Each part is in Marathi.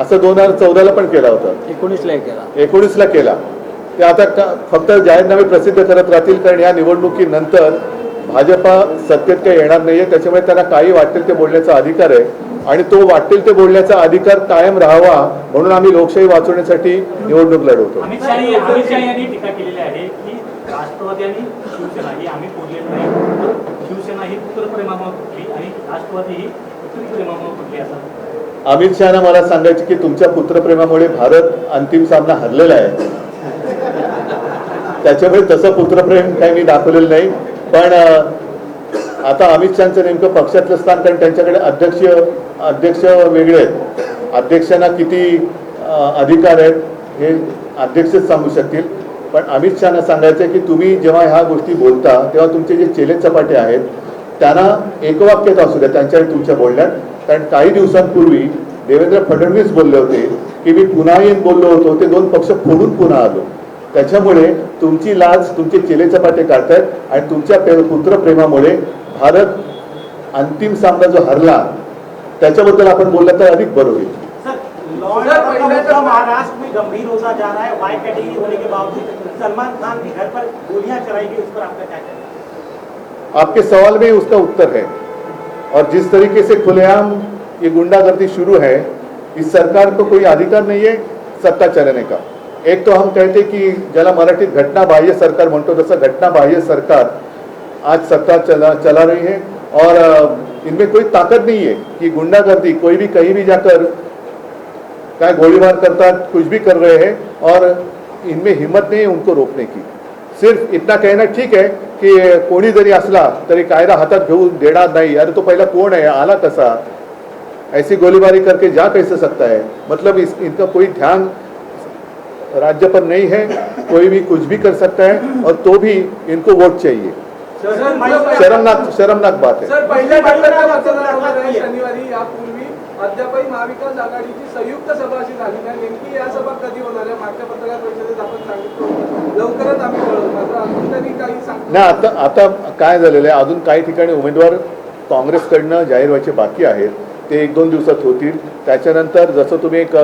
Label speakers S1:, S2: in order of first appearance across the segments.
S1: असं दोन हजार चौदाला पण केला होता.
S2: एकोणीसला केला.
S1: एकोणीसला केला. ते आता फक्त जाहीरनामे प्रसिद्ध करत राहतील कारण या निवडणुकीनंतर भाजपा सत्तेत काही येणार नाहीये. त्याच्यामुळे त्यांना काही वाटेल ते बोलण्याचा अधिकार आहे. आणि तो वाटेल ते बोलण्याचा अधिकार कायम राहावा म्हणून आम्ही लोकशाही वाचवण्यासाठी निवडणूक लढवतो.
S3: अमित शाह यांनी- अमित शाह यांनी टीका केलेली आहे की राष्ट्रवादी आणि शिवसेना ही आम्ही शिवसेना ही पुत्रप्रेमामुळे फुटली आणि राष्ट्रवादी ही पुत्रीप्रेमामुळे फुटली असं?
S1: अमित शहाना मला सांगायचे की तुमच्या पुत्रप्रेमामुळे भारत अंतिम सामना हरलेला आहे. त्याच्यामुळे तसं पुत्रप्रेम काही मी दाखवलेलं नाही. पण आता अमित शहाचं नेमकं पक्षातलं स्थान कारण त्यांच्याकडे अध्यक्ष अध्यक्ष वेगळे आहेत. अध्यक्षांना किती अधिकार आहेत हे अध्यक्षच सांगू शकतील. पण अमित शहाना सांगायचं आहे की तुम्ही जेव्हा ह्या गोष्टी बोलता तेव्हा तुमचे जे चेले चपाटे आहेत त्यांना एकवाक्यता असू द्या त्यांच्या आणि तुमच्या बोलण्यात. कारण काही दिवसांपूर्वी देवेंद्र फडणवीस बोलले होते की मी पुन्हा येऊन बोललो होतो ते दोन पक्ष फोडून पुन्हा आलो. त्याच्यामुळे तुमची लाज तुमचे चेले चपाटे काढतायत आणि तुमच्या पुत्रप्रेमामुळे भारत अंतिम सामना जो हरला त्याच्याबद्दल आपण बोललं तर अधिक बरं होईल.
S3: सर लॉ एंड ऑर्डर का मुद्दा महाराष्ट्र में गंभीर होता जा रहा है वाई कैटेगरी होने के बावजूद सलमान खान के घर पर गोलियां चलाई गई उस पर आपका क्या कहना है?
S1: आपके सवाल में उसका उत्तर है। और जिस तरीके से खुलेआम ये गुंडागर्दी शुरू है, इस सरकार को कोई अधिकार नहीं है सत्ता चलाने का। एक तो हम कहते की ज्याला मराठीत घटना बाह्य सरकार म्हणतो घटना बाह्य सरकार आज सत्ता चला चला रही है। और इनमें कोई ताकत नहीं है कि गुंडागर्दी कोई भी कहीं भी जाकर क्या गोलीबार करता, कुछ भी कर रहे हैं। और इनमें हिम्मत नहीं है उनको रोकने की। सिर्फ इतना कहना ठीक है की कोणी जरी असला तरी कायदा हातात घेऊन देणार नाही. अरे तो पहिला कोण आहे? आला कसा ऐसी गोलीबारी करके जा कैसे सकता है? मतलब इस इनका कोई ध्यान राज्य पर नहीं है। कोई भी कुछ भी कर सकता है और तो भी इनको वोट चाहिए। शर्मनाक शर्मनाक बात है।
S4: अद्यापही महाविकास आघाडीची संयुक्त सभा अशी झाली नाही नेमकी या सभा कधी होणार आहे? मागच्या पत्रकार परिषदेत आपण सांगितलं
S1: नाही आता आता काय झालेलं आहे? अजून काही ठिकाणी उमेदवार काँग्रेसकडनं जाहीर व्हायचे बाकी आहेत. ते एक दोन दिवसात होतील. त्याच्यानंतर जसं तुम्ही एक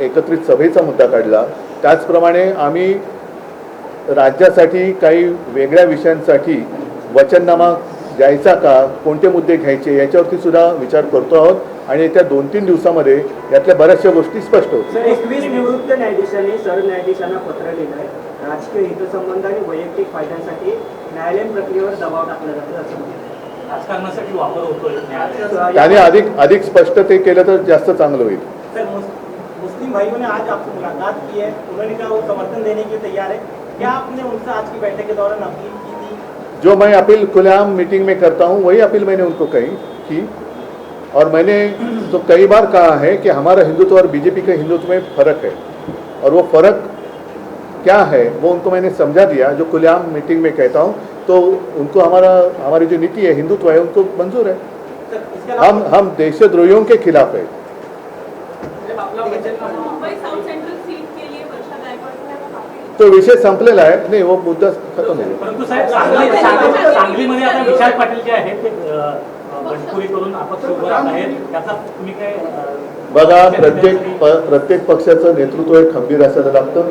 S1: एकत्रित सभेचा मुद्दा काढला त्याचप्रमाणे आम्ही राज्यासाठी काही वेगळ्या विषयांसाठी वचननामा द्यायचा का? कोणते मुद्दे घ्यायचे? याच्यावरती सुद्धा विचार करतो आहोत. आणि येत्या दोन तीन दिवसामध्ये यातल्या बऱ्याचशा गोष्टी स्पष्ट होतील.
S5: राजकीय हितसंबंध आणि वैयक्तिक फायद्यांसाठी न्यायालयीन प्रक्रियेवर दबाव टाकला जातो असं.
S3: राजकारणासाठी वापर होतोय न्यायालयाचा
S1: त्याने अधिक अधिक स्पष्ट ते केलं तर जास्त चांगलं होईल.
S3: सर मुस्लिम भाइयों ने आज आपसे मुलाकात की है. उन्होंने कहा वो समर्थन देने के लिए तैयार है. क्या आपने उनसे आज की बैठक के दौरान अपील की थी?
S1: जो मैं अपील खुलेआम मीटिंग में करता हूँ वही अपील मैंने उनको कही की और मैंने तो कई बार कहा है कि हमारा हिंदुत्व और बीजेपी के हिंदुत्व में फर्क है। और वो फर्क क्या है वो उनको मैंने समझा दिया जो खुलेआम मीटिंग में कहता हूँ तो उनको हमारा हमारी जो नीति है हिंदुत्व है उनको मंजूर है। हम हम देशद्रोहियों के खिलाफ है।
S6: है
S1: तो विषय संपलेला आहे नाही वो मुद्दा खतम हो गया।
S3: परंतु साहेब सांगली सांगली- सांगलीमध्ये आता विशाल पाटील जे आहेत ते अ, बंडखोरी करून अपक्ष उभं राहत आहेत. त्याचा तुम्ही काय अ,
S1: बघा प्रत्येक प्रत्येक पक्षाचं नेतृत्व हे खंबीर असायला लागतं.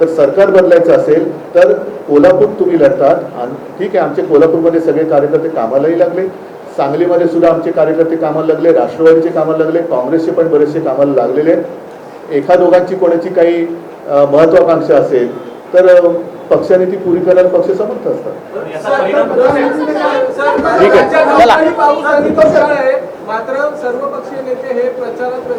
S1: तर सरकार बदलायचं असेल तर कोल्हापूर तुम्ही लढतात. आणि ठीक आहे आमचे कोल्हापूरमध्ये सगळे कार्यकर्ते कामालाही लागले. सांगलीमध्ये सुद्धा आमचे कार्यकर्ते कामाला लागले राष्ट्रवादीचे कामाला लागले काँग्रेसचे पण बरेचसे कामाला लागलेले आहेत. एका दोघांची कोणाची काही महत्वाकांक्षा असेल तर पक्षाने ती पुरी करायला पक्ष समर्थ असतात. ठीक आहे.
S4: मात्र सर्व पक्षीय नेते हे प्रचारात